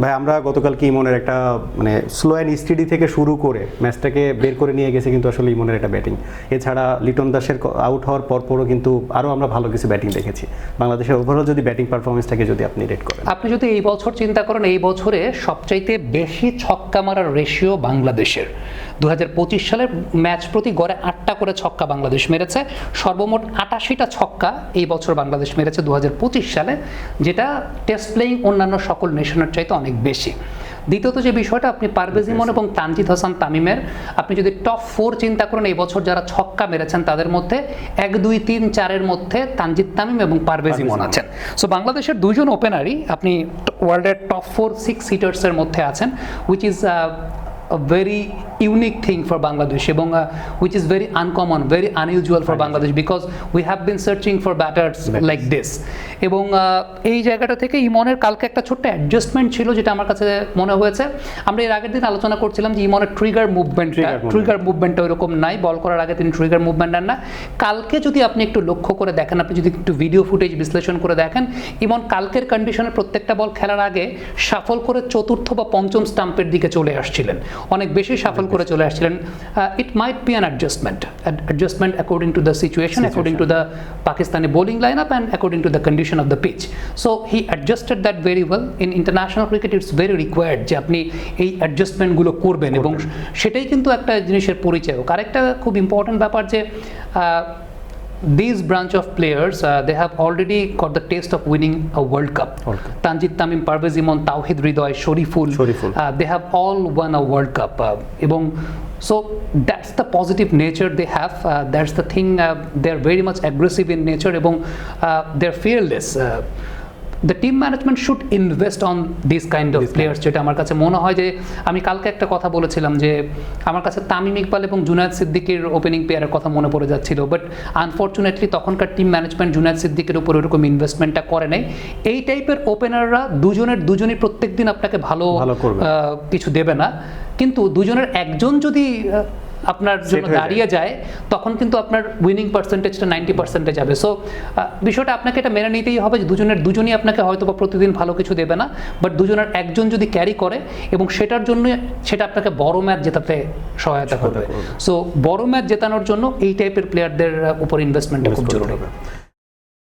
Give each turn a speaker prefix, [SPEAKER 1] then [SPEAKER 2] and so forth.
[SPEAKER 1] ভাই, আমরা গতকাল কি ইমনের একটা মানে স্লো অ্যান্ড স্টেডি থেকে শুরু করে ম্যাচটাকে বের করে নিয়ে গেছে কিন্তু আসলে ইমনের একটা ব্যাটিং এছাড়া লিটন দাসের আউট হওয়ার পরপরও কিন্তু আরও আমরা ভালো কিছু ব্যাটিং দেখেছি। বাংলাদেশের ওভারঅল যদি ব্যাটিং পারফরমেন্সটাকে যদি আপনি রেট করেন।
[SPEAKER 2] আপনি যদি এই বছর চিন্তা করেন, এই বছরে সবচাইতে বেশি ছক্কা মারার রেশিও বাংলাদেশের। দু হাজার পঁচিশ সালের ম্যাচ প্রতি গড়ে আটটা করে ছক্কা বাংলাদেশ মেরেছে। সর্বমোট আটাশিটা ছক্কা এই বছর বাংলাদেশ মেরেছে দু হাজার পঁচিশ সালে যেটা টেস্ট প্লেয়িং অন্যান্য সকল নেশনের চাইতে অনেক বেশি। দ্বিতীয়ত যে বিষয়টা আপনি পারভেজ ইমন এবং তানজিদ হাসান তামিমের আপনি যদি টপ ফোর চিন্তা করেন এই বছর যারা ছক্কা মেরেছেন তাদের মধ্যে এক দুই তিন চারের মধ্যে তানজিদ তামিম এবং পারভেজ ইমন আছেন। সো বাংলাদেশের দুজন ওপেনারই আপনি ওয়ার্ল্ডের টপ ফোর সিক্স হিটার্সের মধ্যে আছেন which is a very unique thing for Bangladesh এবং uh, which is very uncommon, very unusual for Bangladesh because we have been searching for batters like this. এবং uh, এই জায়গাটা থেকে ইমনের কালকে একটা ছোট্ট অ্যাডজাস্টমেন্ট ছিল যেটা আমার কাছে মনে হয়েছে। আমরা এর আগের দিন আলোচনা করছিলাম যে ইমনের ট্রিগার
[SPEAKER 1] movement.
[SPEAKER 2] ট্রিগার মুভমেন্টটা ওইরকম নাই বল করার আগে তিনি ট্রিগার মুভমেন্ট নেন না। কালকে যদি আপনি একটু লক্ষ্য করে দেখেন আপনি যদি একটু ভিডিও ফুটেজ বিশ্লেষণ করে দেখেন ইমন কালকের কন্ডিশনে প্রত্যেকটা বল খেলার আগে সাফল করে চতুর্থ বা পঞ্চম স্টাম্পের দিকে চলে আসছিলেন। অনেক বেশি সাফল করে চলে আসছিলেন। It might be an adjustment adjustment according to the situation according to the Pakistani bowling line up and according to the condition of the pitch so he adjusted that very well in international cricket it's very required যে আপনি এই অ্যাডজাস্টমেন্টগুলো করবেন এবং সেটাই কিন্তু একটা জিনিসের পরিচয়ক আরেকটা খুব ইম্পর্টেন্ট ব্যাপার যে these branch of players uh, they have already got the taste of winning a world cup
[SPEAKER 1] World Cup.
[SPEAKER 2] tanjit tamim parvez imon tawhid Ridoy, shoriful
[SPEAKER 1] Shoriful.
[SPEAKER 2] uh, they have all won a world cup uh, এবং so that's the positive nature they have uh, that's the thing uh, they're very much aggressive in nature এবং uh, they're fearless uh, the team management should invest on this kind of players যেটা আমার কাছে মনে হয় যে আমি কালকে একটা কথা বলেছিলাম যে আমার কাছে তামিম ইকবাল এবং জুনায়দ সিদ্দিকের ওপেনিং প্লেয়ারের কথা মনে পড়ে যাচ্ছিল বাট আনফর্চুনেটলি তখনকার টিম ম্যানেজমেন্ট জুনায়দ সিদ্দিকের উপর ওরকম ইনভেস্টমেন্টটা করে নাই। এই টাইপের ওপেনাররা দুজনের দুজনই প্রত্যেক দিন আপনাকে ভালো
[SPEAKER 1] ভালো
[SPEAKER 2] কিছু দেবে না। কিন্তু দুজনের একজন যদি আপনার জন্য দাঁড়িয়ে যায় তখন কিন্তু আপনার উইনিং পার্সেন্টেজটা নাইনটি পার্সেন্টে যাবে সো বিষয়টা আপনাকে এটা মেনে নিতেই হবে যে দুজনের দুজনই আপনাকে হয়তো বা প্রতিদিন ভালো কিছু দেবে না বাট দুজনের একজন যদি ক্যারি করে এবং সেটার জন্য সেটা আপনাকে বড় ম্যাচ জেতাতে সহায়তা করবে। সো বড় ম্যাচ জেতানোর জন্য এই টাইপের প্লেয়ারদের উপর ইনভেস্টমেন্টটা খুব জরুরি
[SPEAKER 1] হবে।